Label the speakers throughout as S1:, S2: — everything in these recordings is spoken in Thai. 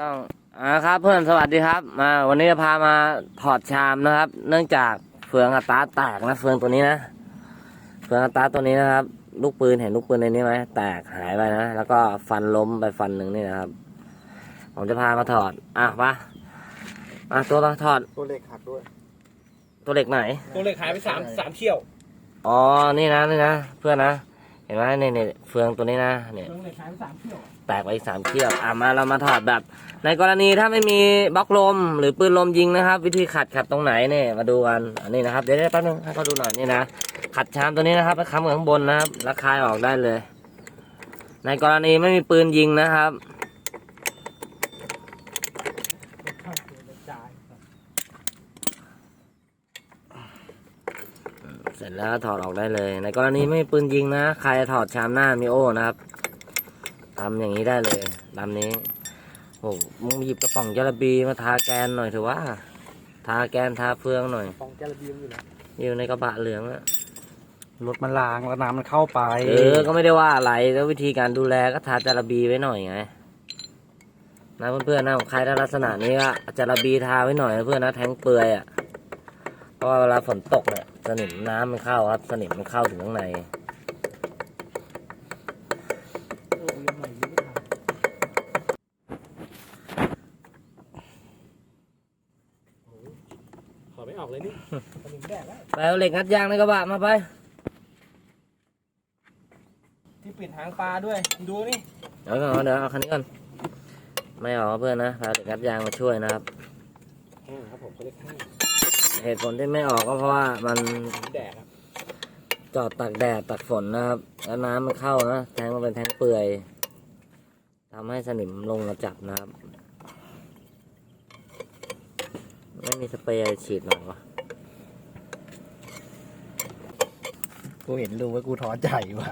S1: ต้องอ่าครับเพื่อนสวัสดีครับ มาวันนี้จะพามาถอดชามนะครับ เนื่องจากเฟืองอัตราแตกนะเฟืองตัวนี้นะเฟืองอัตราตัวนี้นะครับ ลูกปืนเห็นลูกปืนในนี้ไหมแตกหายไปนะแล้วก็ฟันล้มไปฟันหนึ่งนี่นะครับ ผมจะพามาถอดอะมามาตัวมาถอด
S2: ตัวเหล็กหักด้วย
S1: ตัวเหล็กไหน
S3: ตัวเหล็กหายไปสามสามเที่ยว
S1: อ๋อนี่นะนี่นะเพื่อนนะเห็นไหมนี่นี่เฟืองตัวนี้นะเนี่ย
S3: ตัวเหล็กหายไปสามเที่ยว
S1: แตกไปอีกสามเขี้ยวอะมาเรามาถอดแบบ ในกรณีถ้าไม่มีบล็อกลม หรือปืนลมยิงนะครับ วิธีขัดขัดตรงไหนเนี่ยมาดูกันอันนี้นะครับเดี๋ยวเดี๋ยวแป๊บนึงให้เขาดูหน่อยนี่นะขัดชามตัวนี้นะครับไปค้ำกับข้างบนนะครับแล้วคลายออกได้เลย ในกรณีไม่มีปืนยิงนะครับ เสร็จ แล้วถอดออกได้เลย ในกรณีไม่มีปืนยิงนะ ใครถอดชามหน้ามิโอนะครับทำอย่างนี้ได้เลยลำนี้โอ้มึงหยิบกระป๋องจาระบีมาทาแกนหน่อยเถอะว่า ทาแกนทาเฟืองหน่อย
S3: ฟองแกลบีมอยู่นะ
S1: อยู่ในกระบะเหลืองอะ
S2: รถมันล้างแล้วน้ำมันเข้าไป
S1: เออ ก็ไม่ได้ว่าอะไรแล้ววิธีการดูแลก็ทาจาระบีไว้หน่อยไงนะเพื่อนๆนะของใครถ้าลักษณะนี้ก็เอาจาระบีทาไว้หน่อยนะเพื่อนนะแทงเปลือยอะเพราะว่าเวลาฝนตกเนี่ย สนิมน้ำมันเข้าครับสนิมมันเข้าถึงข้างใน
S3: ขอไม่ออกเลยนี่ตอนนี้แดกแล้ว
S1: ไปเอาเหล็กงัดยางในกระบะมาไป
S3: ที่ปิดหางปลาด้วย ดูนี่
S1: เดี๋ยวก่อนเดี๋ยวเอาคันนี้ก่อนไม่ออกเพื่อนนะพาเหล็กงัดยางมาช่วยนะครับ
S3: แห้งครับผมเขาเรียกแห้ง
S1: เหตุผลที่ไม่ออกก็เพราะว่ามัน
S3: แดกครับ
S1: จอดตากแดดตากฝนนะครับ แล้วน้ำมันเข้านะแทงมันเป็นแทงเปื่อยทำให้สนิมลงกระจับนะครับ ไม่มีสเปรย์ฉีดหน่อยวะ
S2: กูเห็นรูว่ากูท้อใจว่ะ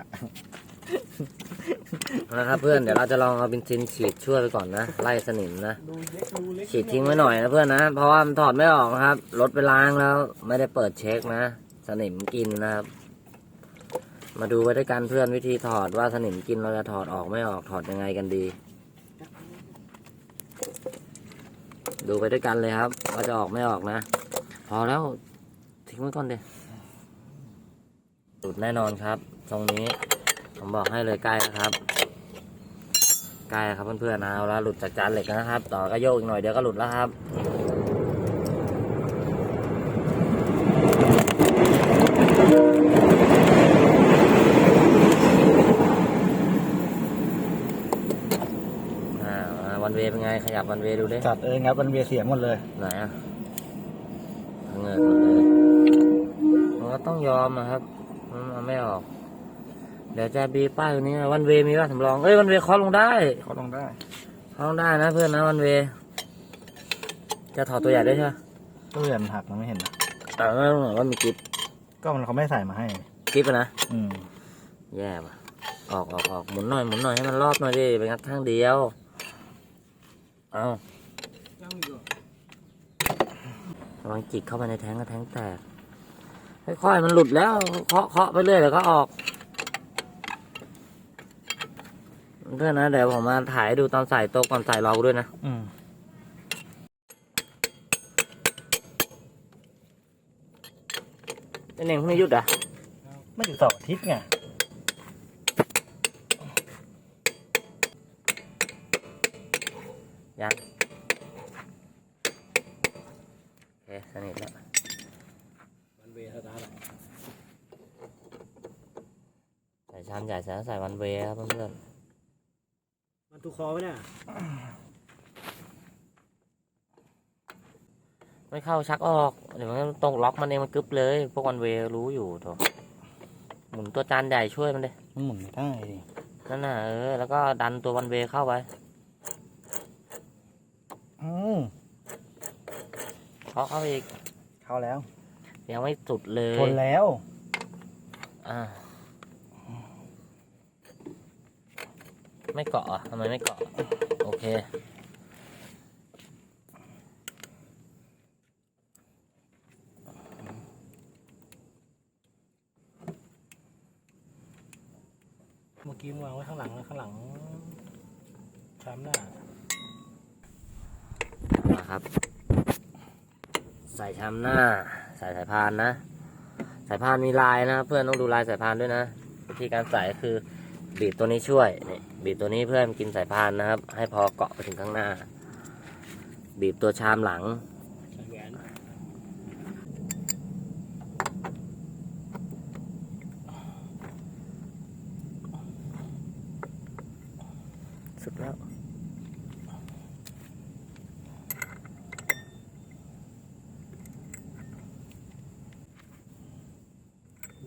S1: นะครับเพื่อนเดี๋ยวเราจะลองเอาเบนซินฉีดช่วยไปก่อนนะไล่สนิมนะ
S3: ดูเล็กดูเล็ก
S1: ฉีดทิ้งไว้หน่อยนะเพื่อนนะเพราะว่ามันถอดไม่ออกนะครับรถไปล้างแล้ว ไม่ได้เปิดเช็คนะสนิมกินนะครับ มาดูไปด้วยกันเพื่อนวิธีถอดว่าสนิมกินเราจะถอดออกไม่ออกถอดยังไงกันดี ดูไปด้วยกันเลยครับว่าจะออกไม่ออกนะ พอแล้วทิ้งไว้ก่อนเดยหลุดแน่นอนครับ ตรงนี้ ผมบอกให้เลยใกล้แล้วครับใกล้แล้วครับเพื่อนๆนะเอาละหลุดจากจานเหล็กนะครับ ต่อก็โยกอีกหน่อยเดี๋ยวก็หลุดแล้วครับอ่าอ่าวันเวเป็นไงขยับวันเวดูดิ
S2: จัดเองครับมันเบียร์เสียหมดเลย
S1: ไหนอะเงินหมดเลยมันก็ต้องยอมอะครับมันเอาไม่ออกเดี๋ยวจะบีป้ายตัวนี้นะวันเวมีว่าสำรองเอ้ยวันเวเคอลงได้
S2: เขาลงได้
S1: เคอลงได้นะเพื่อนนะวันเว จะถอดตัวใหญ่ด้วยใช่ไหม
S2: ตู้เรือนหักมันไม่เห็นนะ
S1: แต่ไม่รู้หน่อยว่ามีกิฟ
S2: ก็มันเขาไม่ใส่มาให้
S1: กิฟอะนะ
S2: อืม
S1: แย่ว่ะออกออกออกหมุนหน่อยหมุนหน่อยให้มันรอบหน่อยดิไปงัดข้างเดียว เอา
S3: ยังอยู่
S1: ระวังจิกเข้าไปในแทงก็แทงแตกค่อยๆมันหลุดแล้ว เคาะเคาะไปเรื่อยเดี๋ยวก็ออก เพื่อนนะเดี๋ยวผมมาถ่ายให้ดูตอนใส่โต๊ะก่อนใส่รอกูด้วยนะ
S2: อืม
S1: เป็นเองพรุ่งนี้หยุดอะ
S2: ไม่ถึงสองอาทิตย์ไง
S1: ยังโอเคสนิทแล้ว
S3: มันเวสตาร์ทอะ
S1: ใส่ชามใหญ่ใส่ใส่วันเวย์ครับเพื่อน
S3: มันทุกคอไว้เนี่ย
S1: ๆไม่เข้าชักออก เดี๋ยวมันตรงล็อกมันเองมันกึบเลย พวกวันเวย์รู้อยู่โถหมุนตัวจานใหญ่ช่วยมันดิ
S2: มันหมุนไม่ได้ดิ
S1: นั่นน่ะเออ แล้วก็ดันตัววันเวย์เข้าไป
S2: อืม
S1: เคาะเข้าไปอีก
S2: เข้าแล้ว
S1: ยังไม่สุดเลย
S2: ทนแล้ว
S1: อ่า ไม่เกาะอะทำไมไม่เกาะ โอเค
S3: เมื่อกี้มันวางไว้ข้างหลังแล้วข้างหลังชามหน้า
S1: ครับ ใส่ชามหน้า ใส่สายพานนะ สายพานมีลายนะครับเพื่อนต้องดูลายสายพานด้วยนะ วิธีการใส่ก็คือ บีบตัวนี้ช่วยนี่บีบตัวนี้เพื่อให้มันกินสายพานนะครับ ให้พอเกาะไปถึงข้างหน้า บีบตัวชามหลัง
S3: สุ
S1: ดแล้ว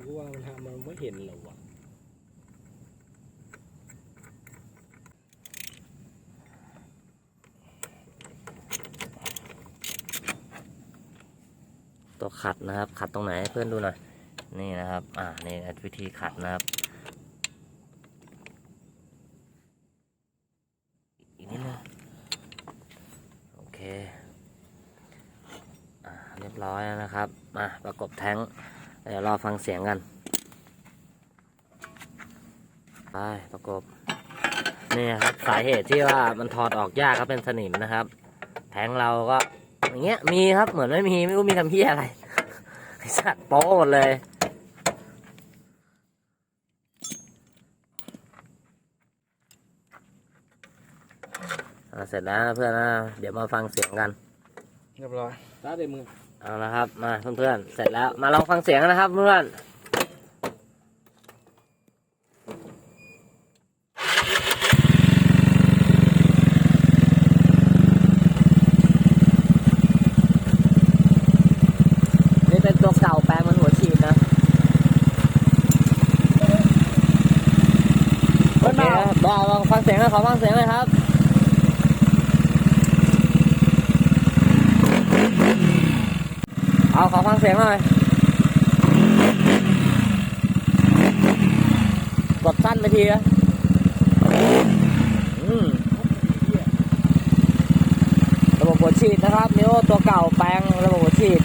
S3: กูว่ามันทำมันไม่เห็นหรอวะ
S1: ตัวขัดนะครับ ขัดตรงไหนให้เพื่อนดูหน่อย นี่นะครับ อ่า นี่วิธีขัดนะครับอีกนิดนึงโอเค อ่า เรียบร้อยแล้วนะครับ มาประกบแท้งเดี๋ยวรอฟังเสียงกัน ไปประกบ นี่ครับสาเหตุที่ว่ามันถอดออกยากครับเป็นสนิมนะครับ แทงเราก็ อย่างเงี้ยมีครับเหมือนไม่มีไม่รู้มีทำเพี้ยอะไรไอสัตว์โป๊ะหมดเลยอะเสร็จแล้วนะเพื่อนนะเดี๋ยวมาฟังเสียงกัน
S2: เรียบร้อย
S3: ตาเดมือ
S1: เอาละครับมาเพื่อนๆเสร็จแล้วมาลองฟังเสียงกันนะครับเพื่อนนี่เป็นตัวเก่าแปลงมันหัวฉีดนะ โอ เคครับลองฟังเสียงนะขอฟังเสียงเลยครับเอาขอฟังเสียงหน่อยกดสั้นไปทีนะระบบหัวฉีดนะครับนิโอตัวเก่าแปลงระบบหัวฉีด